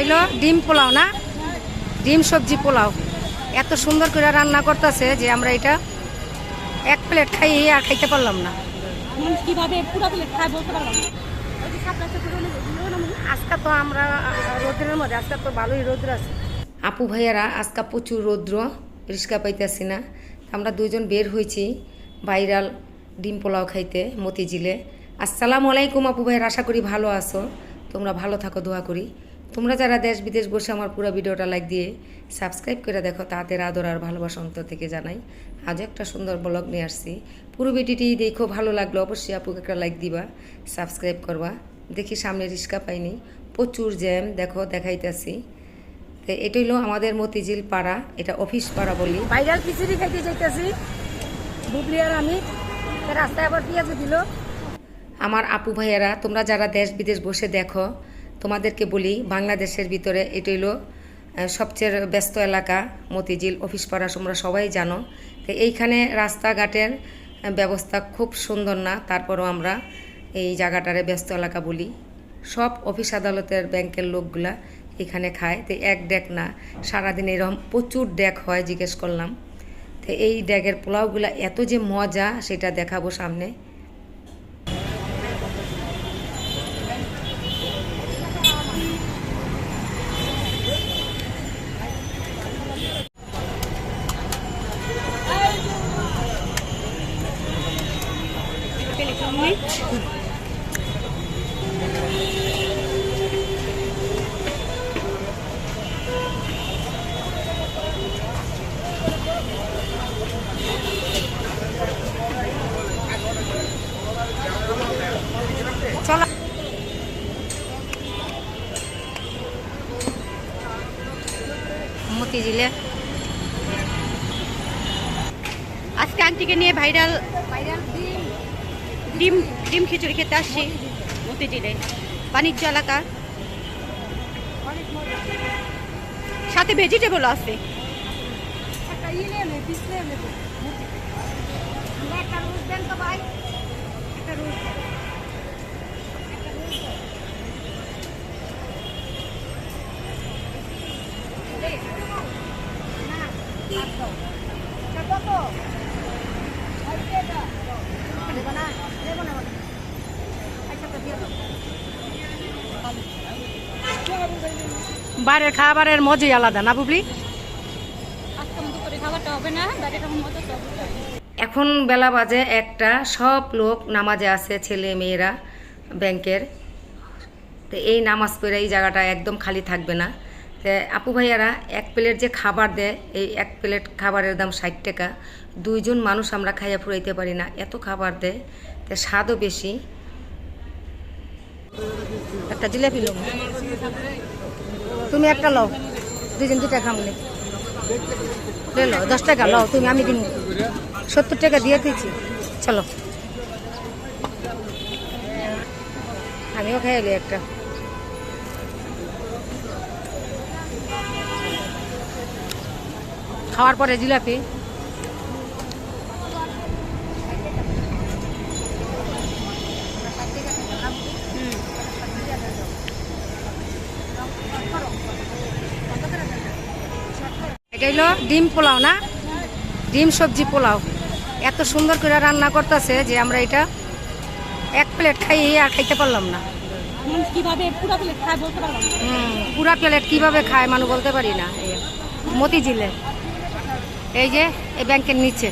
এলো ডিম পোলাও না? ডিম সবজি পোলাও। এত সুন্দর করে রান্না করতেছে যে আমরা এটা এক প্লেট খাই আর খাইতে পারলাম না। কীভাবে পুরো প্লেট বলতে পারলাম। আজকে তো আমরা রোদ্রের মধ্যে আজকে তো ভালোই রোদ্র আছে। আপু ভাইয়ারা আজকে প্রচুর রৌদ্র রিস্কা পাইতেছি না। আমরা দুজন বের হয়েছি ভাইরাল ডিম পোলাও খাইতে মতিঝিলে। আসসালামু আলাইকুম আপু ভাইয়ের আশা করি ভালো আছো। তোমরা ভালো থাকো দোয়া করি। তোমরা যারা দেশ বিদেশ বসে আমার পুরো ভিডিওটা লাইক দিয়ে সাবস্ক্রাইব করে দেখো তাদের আদর আর ভালোবাসা অন্তর থেকে জানাই। আজ একটা সুন্দর ব্লগ নিয়ে আসছি। পুরো ভিডিওটি দেখো ভালো লাগল অবশ্যই আপুকে একটা লাইক দিবা সাবস্ক্রাইব করবা। দেখি সামনে রিস্কা পাইনি প্রচুর জ্যাম দেখো দেখাইতেছি। তো এটা হলো আমাদের মতিঝিল পাড়া এটা অফিস পাড়া বলি। ভাইরাল খিচুড়ি খাইতে যাইতেছি বুবলি আর আমি। রাস্তায় আবার পেঁয়াজ দিল। আমার আপু ভাইয়েরা তোমরা যারা দেশ বিদেশ বসে দেখো তোমাদেরকে বলি, বাংলাদেশের ভিতরে এটা হলো সবচেয়ে ব্যস্ত এলাকা, মতিঝিল অফিস পাড়া, তোমরা সবাই জানো। তো এইখানে রাস্তাঘাটের ব্যবস্থা খুব সুন্দর না, তারপরও আমরা এই জায়গাটারে ব্যস্ত এলাকা বলি। সব অফিস আদালতের ব্যাংকের লোকগুলা এখানে খায়। তো এক ডেক না, সারাদিন এরকম প্রচুর ডেক হয়, জিজ্ঞেস করলাম। তো এই ড্যাগের পোলাওগুলা এত যে মজা, সেটা দেখাবো সামনে চলো মতিঝিলে আজকে আন্টিকে নিয়ে ভাইরাল ডিম ডিম খিচুড়ি খেতে আসছি মতিঝিলে বাণিজ্য এলাকা। সাথে ভেজিটেবল আছে। বাইরের খাবারের মজাই আলাদা না বুবলি? এখন বেলা বাজে একটা সব লোক নামাজে আছে ছেলে মেয়েরা ব্যাংকের। তো এই নামাজ পড়ে এই জায়গাটা একদম খালি থাকবে না। তো আপু ভাইয়ারা এক প্লেট যে খাবার দেয় এই এক প্লেট খাবারের দাম ষাট টাকা। দুইজন মানুষ আমরা খাইয়া ফুরাইতে পারি না এত খাবার দেয় তো স্বাদও বেশি। একটা জিলাপি লো তুমি একটা লও। দুজন দুটা খামলে লো দশ টাকা লও, তুমি আমি দিন সত্তর টাকা দিয়ে দিয়েছি। চলো। আমিও খাই এলি একটা। খাওয়ার পরে জিলাপি। এটা ডিম পোলাও না? ডিম সবজি পোলাও। এত সুন্দর করে রান্না করতেছে যে আমরা এটা এক প্লেট খাইয়ে আর খাইতে পারলাম না। পুরো প্লেট কীভাবে খায় মানুষ বলতে পারি না। মতিঝিলে। এই যে এই ব্যাংকের নিচে।